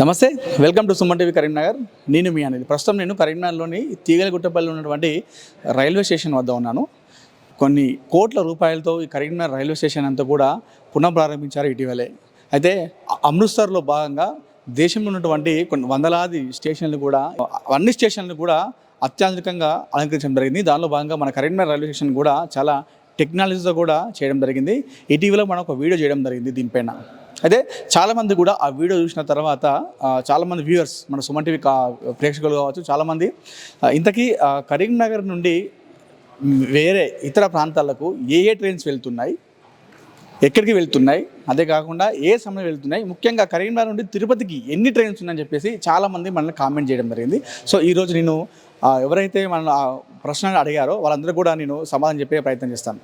నమస్తే welcome to Suman TV Karimnagar. నేను మీ అనేది ప్రస్తుతం నేను కరీంనగర్లోని తీగలగుట్టపల్లి ఉన్నటువంటి రైల్వే స్టేషన్ వద్ద ఉన్నాను. కొన్ని కోట్ల రూపాయలతో ఈ కరీంనగర్ రైల్వే స్టేషన్ అంతా కూడా పునఃప్రారంభించారు ఇటీవలే. అయితే అమృత్సర్లో భాగంగా దేశంలో ఉన్నటువంటి కొన్ని వందలాది స్టేషన్లు కూడా అన్ని స్టేషన్లు కూడా అత్యాధునికంగా అలంకరించడం జరిగింది. దానిలో భాగంగా మన కరీంనగర్ రైల్వే స్టేషన్ కూడా చాలా టెక్నాలజీతో కూడా చేయడం జరిగింది. ఇటీవల మనం ఒక వీడియో చేయడం జరిగింది దీనిపైన. అయితే చాలామంది కూడా ఆ వీడియో చూసిన తర్వాత చాలామంది వ్యూవర్స్ మన సుమన్ టీవీ కా ప్రేక్షకులు కావచ్చు చాలామంది ఇంతకీ కరీంనగర్ నుండి వేరే ఇతర ప్రాంతాలకు ఏ ఏ ట్రైన్స్ వెళ్తున్నాయి ఎక్కడికి వెళ్తున్నాయి అదే కాకుండా ఏ సమయం వెళ్తున్నాయి ముఖ్యంగా కరీంనగర్ నుండి తిరుపతికి ఎన్ని ట్రైన్స్ ఉన్నాయని చెప్పేసి చాలామంది మనల్ని కామెంట్ చేయడం జరిగింది. సో ఈరోజు నేను ఎవరైతే మన ఆ ప్రశ్నలు అడిగారో వాళ్ళందరూ కూడా నేను సమాధానం చెప్పే ప్రయత్నం చేస్తాను.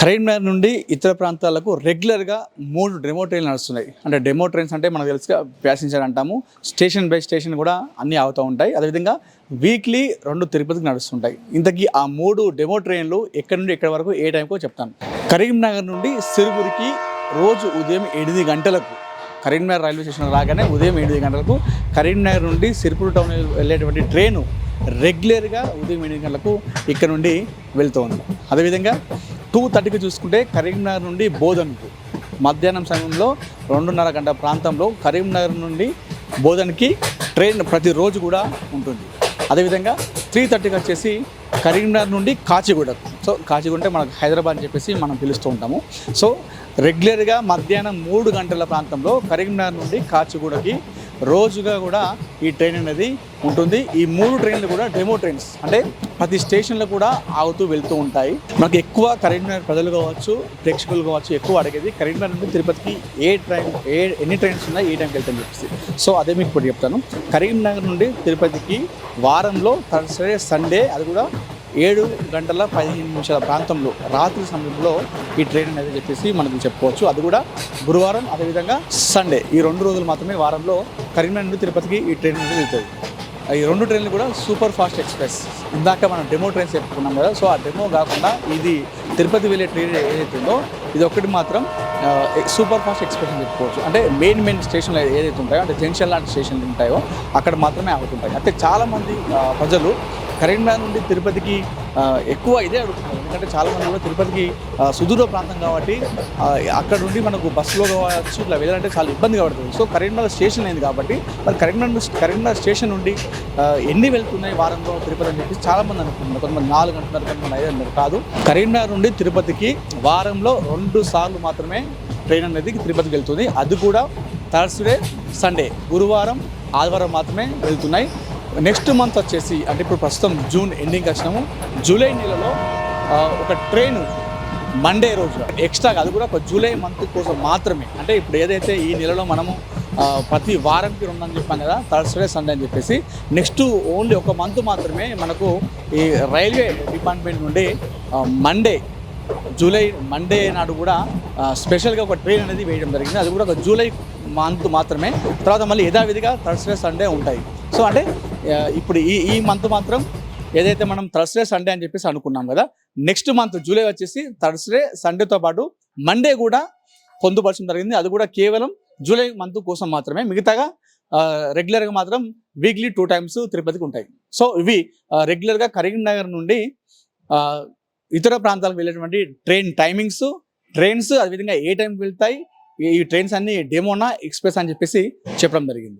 కరీంనగర్ నుండి ఇతర ప్రాంతాలకు రెగ్యులర్గా మూడు డెమో ట్రైన్లు నడుస్తున్నాయి. అంటే డెమో ట్రైన్స్ అంటే మనకు తెలుసుగా ప్యాసింజర్ అంటాము. స్టేషన్ బై స్టేషన్ కూడా అన్నీ అవుతూ ఉంటాయి. అదేవిధంగా వీక్లీ రెండు తిరుపతికి నడుస్తుంటాయి. ఇంతకీ ఆ మూడు డెమో ట్రైన్లు ఎక్కడి నుండి ఎక్కడి వరకు ఏ టైంకో చెప్తాను. కరీంనగర్ నుండి సిరుగురికి రోజు ఉదయం ఎనిమిది గంటలకు కరీంనగర్ రైల్వే స్టేషన్ రాగానే ఉదయం ఎనిమిది గంటలకు కరీంనగర్ నుండి సిరిపూర్ టౌన్ వెళ్ళేటువంటి ట్రైను రెగ్యులర్గా ఉదయం ఎనిమిది గంటలకు ఇక్కడ నుండి వెళ్తోంది అదేవిధంగా టూ థర్టీకి చూసుకుంటే కరీంనగర్ నుండి బోధన్కు. మధ్యాహ్నం సమయంలో రెండున్నర గంట ప్రాంతంలో కరీంనగర్ నుండి బోధన్కి ట్రైన్ ప్రతిరోజు కూడా ఉంటుంది. అదేవిధంగా త్రీ థర్టీకి వచ్చేసి కరీంనగర్ నుండి కాచిగూడకు సో కాచిగూడ అంటే మనకు హైదరాబాద్ అని చెప్పేసి మనం పిలుస్తూ ఉంటాము. సో రెగ్యులర్గా మధ్యాహ్నం మూడు గంటల ప్రాంతంలో కరీంనగర్ నుండి కాచిగూడకి రోజుగా కూడా ఈ ట్రైన్ అనేది ఉంటుంది. ఈ మూడు ట్రైన్లు కూడా డెమో ట్రైన్స్ అంటే ప్రతి స్టేషన్లో కూడా ఆగుతూ వెళ్తూ ఉంటాయి. మనకు ఎక్కువ కరీంనగర్ ప్రజలు కావచ్చు ప్రేక్షకులు కావచ్చు ఎక్కువ అడిగేది కరీంనగర్ నుండి తిరుపతికి ఏ ట్రైన్ ఏ ఎన్ని ట్రైన్స్ ఉన్నాయి ఏ టైంకి వెళ్తాయని చెప్పేసి. సో అదే మీకు ఇప్పుడు చెప్తాను. కరీంనగర్ నుండి తిరుపతికి వారంలో థర్స్డే సండే అది కూడా ఏడు గంటల పదిహేను నిమిషాల ప్రాంతంలో రాత్రి సమయంలో ఈ ట్రైన్ అనేది చెప్పేసి మనకు చెప్పుకోవచ్చు. అది కూడా గురువారం అదేవిధంగా సండే ఈ రెండు రోజులు మాత్రమే వారంలో కరీంనగర్ నుండి తిరుపతికి ఈ ట్రైన్ అనేది వెళ్తుంది. ఈ రెండు ట్రైన్లు కూడా సూపర్ ఫాస్ట్ ఎక్స్ప్రెస్. ఇందాక మనం డెమో ట్రైన్స్ చెప్పుకున్నాం కదా సో ఆ డెమో కాకుండా ఇది తిరుపతి వెళ్ళే ట్రైన్ ఏదైతే ఉందో ఇది ఒకటి మాత్రం సూపర్ ఫాస్ట్ ఎక్స్ప్రెస్ అని చెప్పుకోవచ్చు. అంటే మెయిన్ మెయిన్ స్టేషన్లు ఏదైతే ఉంటాయో అంటే జంక్షన్ లాంటి స్టేషన్లు ఉంటాయో అక్కడ మాత్రమే ఆగుతుంటాయి. అయితే చాలామంది ప్రజలు కరీంనగర్ నుండి తిరుపతికి ఎక్కువ ఇదే అడుగుతున్నారు ఎందుకంటే చాలామంది కూడా తిరుపతికి సుదూర ప్రాంతం కాబట్టి అక్కడ నుండి మనకు బస్సులో కావచ్చు ఇట్లా వెళ్ళాలంటే చాలా ఇబ్బంది పడుతుంది. సో కరీంనగర్ స్టేషన్ అయింది కాబట్టి మరి కరీంనగర్ కరీంనగర్ స్టేషన్ నుండి ఎన్ని వెళ్తున్నాయి వారంలో తిరుపతి అని చెప్పి చాలామంది అనుకుంటున్నారు. కొంతమంది నాలుగు అంటున్నారు కొంతమంది ఐదు అంటున్నారు. కాదు కరీంనగర్ నుండి తిరుపతికి వారంలో రెండు సార్లు మాత్రమే ట్రైన్ అనేది తిరుపతికి వెళ్తుంది. అది కూడా థర్స్డే సండే. గురువారం ఆదివారం మాత్రమే వెళ్తున్నాయి. నెక్స్ట్ మంత్ వచ్చేసి అంటే ఇప్పుడు ప్రస్తుతం జూన్ ఎండింగ్ వచ్చినాము. జూలై నెలలో ఒక ట్రైన్ మండే రోజు ఎక్స్ట్రా అది కూడా ఒక జూలై మంత్ కోసం మాత్రమే. అంటే ఇప్పుడు ఏదైతే ఈ నెలలో మనము ప్రతి వారంకి రెండు అని చెప్పాం కదా థర్స్డే సండే అని చెప్పేసి నెక్స్ట్ ఓన్లీ ఒక మంత్ మాత్రమే మనకు ఈ రైల్వే డిపార్ట్మెంట్ నుండి మండే జూలై మండే నాడు కూడా స్పెషల్గా ఒక ట్రైన్ అనేది వేయడం జరిగింది. అది కూడా ఒక జూలై మంత్ మాత్రమే. తర్వాత మళ్ళీ యథావిధిగా థర్స్డే సండే ఉంటాయి. సో అంటే ఇప్పుడు ఈ ఈ మంత్ మాత్రం ఏదైతే మనం థర్స్డే సండే అని చెప్పేసి అనుకున్నాం కదా నెక్స్ట్ మంత్ జూలై వచ్చేసి థర్స్డే సండేతో పాటు మండే కూడా పొందుపరచడం జరిగింది. అది కూడా కేవలం జూలై మంత్ కోసం మాత్రమే. మిగతాగా రెగ్యులర్గా మాత్రం వీక్లీ టూ టైమ్స్ తిరుపతికి ఉంటాయి. సో ఇవి రెగ్యులర్గా కరీంనగర్ నుండి ఇతర ప్రాంతాలకు వెళ్ళేటువంటి ట్రైన్ టైమింగ్స్ ట్రైన్స్ అదేవిధంగా ఏ టైంకి వెళ్తాయి ఈ- ఈ ట్రైన్స్ అన్ని డెమోనా ఎక్స్ప్రెస్ అని చెప్పేసి చెప్పడం జరిగింది.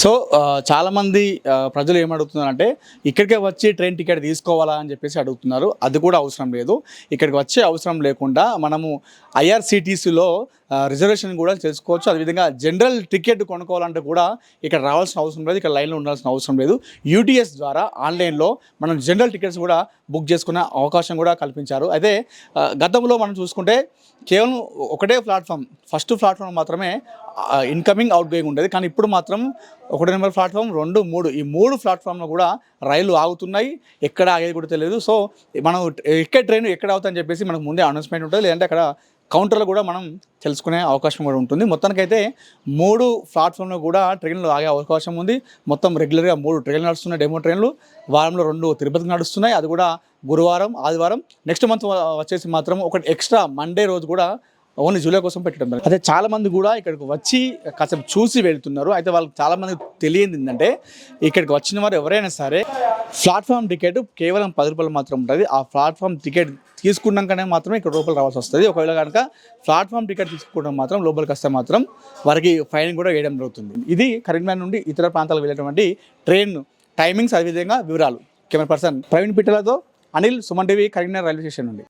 సో చాలామంది ప్రజలు ఏమడుగుతున్నారంటే ఇక్కడికే వచ్చి ట్రైన్ టికెట్ తీసుకోవాలా అని చెప్పేసి అడుగుతున్నారు. అది కూడా అవసరం లేదు. ఇక్కడికి వచ్చే అవసరం లేకుండా మనము ఐఆర్సిటీసీలో రిజర్వేషన్ కూడా చేసుకోవచ్చు అదేవిధంగా జనరల్ టికెట్ కొనుక్కోవాలంటే కూడా ఇక్కడ రావాల్సిన అవసరం లేదు. ఇక్కడ లైన్లో ఉండాల్సిన అవసరం లేదు. యూటీఎస్ ద్వారా ఆన్లైన్లో మనం జనరల్ టికెట్స్ కూడా బుక్ చేసుకునే అవకాశం కూడా కల్పించారు. అయితే గతంలో మనం చూసుకుంటే కేవలం ఒకటే ప్లాట్ఫామ్ ఫస్ట్ ప్లాట్ఫామ్ మాత్రమే ఇన్కమింగ్ అవుట్ గోయింగ్ ఉండేది. కానీ ఇప్పుడు మాత్రం ఒకటి నెంబర్ ప్లాట్ఫామ్ రెండు మూడు. ఈ మూడు ప్లాట్ఫామ్లో కూడా రైళ్ళు ఆగుతున్నాయి. ఎక్కడ ఆగేది కూడా తెలియదు. సో మనం ఎక్కడ ట్రైన్ ఎక్కడ అవుతుందని చెప్పేసి మనకు ముందే అనౌన్స్మెంట్ ఉంటుంది. లేదంటే అక్కడ కౌంటర్లో కూడా మనం తెలుసుకునే అవకాశం కూడా ఉంటుంది. మొత్తానికైతే మూడు ప్లాట్ఫామ్లో కూడా ట్రైన్లు ఆగే అవకాశం ఉంది. మొత్తం రెగ్యులర్గా మూడు ట్రైన్లు నడుస్తున్నాయి. డెమో ట్రైన్లు. వారంలో రెండు తిరుపతికి నడుస్తున్నాయి. అది కూడా గురువారం ఆదివారం. నెక్స్ట్ మంత్ వచ్చేసి మాత్రం ఒకటి ఎక్స్ట్రా మండే రోజు కూడా ఓన్లీ జూలై కోసం పెట్టడం జరిగింది. అయితే చాలా మంది కూడా ఇక్కడికి వచ్చి కాసేపు చూసి వెళ్తున్నారు. అయితే వాళ్ళకి చాలా మంది తెలియంది ఏంటంటే ఇక్కడికి వచ్చిన వారు ఎవరైనా సరే ప్లాట్ఫామ్ టికెట్ కేవలం పది రూపాయలు మాత్రం ఉంటుంది. ఆ ప్లాట్ఫామ్ టికెట్ తీసుకున్నాకనే మాత్రమే ఇక్కడ లోపల రావాల్సి వస్తుంది. ఒకవేళ కనుక ప్లాట్ఫామ్ టికెట్ తీసుకోవడం మాత్రం లోపలికి వస్తే మాత్రం వారికి ఫైన్ కూడా వేయడం జరుగుతుంది. ఇది కరీంనగర్ నుండి ఇతర ప్రాంతాలకు వెళ్ళేటువంటి ట్రైన్ టైమింగ్స్ అదేవిధంగా వివరాలు. Camera person Praveen పిట్టలతో Anil Suman TV Karimnagar railway station నుండి.